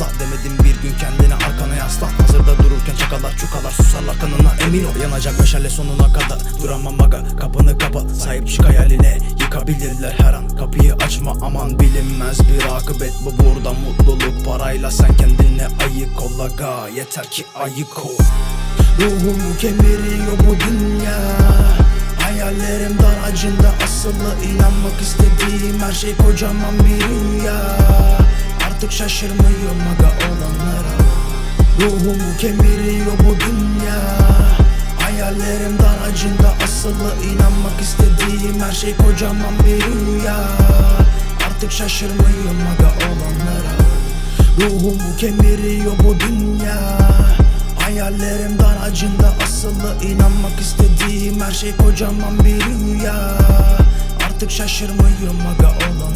asla Demedim bir gün kendine arkana yaslan Hazırda dururken çakalar çukalar susarlar kanına emin ol. Yanacak meşale sonuna kadar duramam aga. Kapını kapat sahip çık hayaline. Yıkabilirler her an. Kapıyı açma aman bilinmez bir akıbet Bu. Burada mutluluk parayla sen kendine ayık ol aga. Yeter ki ayık ol. Ruhumu kemiriyor bu dünya. Hayallerim daracında asılı. İnanmak istediğim her şey kocaman bir rüya Artık şaşırmıyorum aga olanlara. Ruhumu kemiriyor bu dünya. Hayallerim daracında asılı inanmak istediğim her şey kocaman bir rüya. Artık şaşırmıyorum aga olanlara. Ruhumu kemiriyor bu dünya. Hayallerim daracında asılı inanmak istediğim her şey kocaman bir rüya. Artık şaşırmıyorum aga olan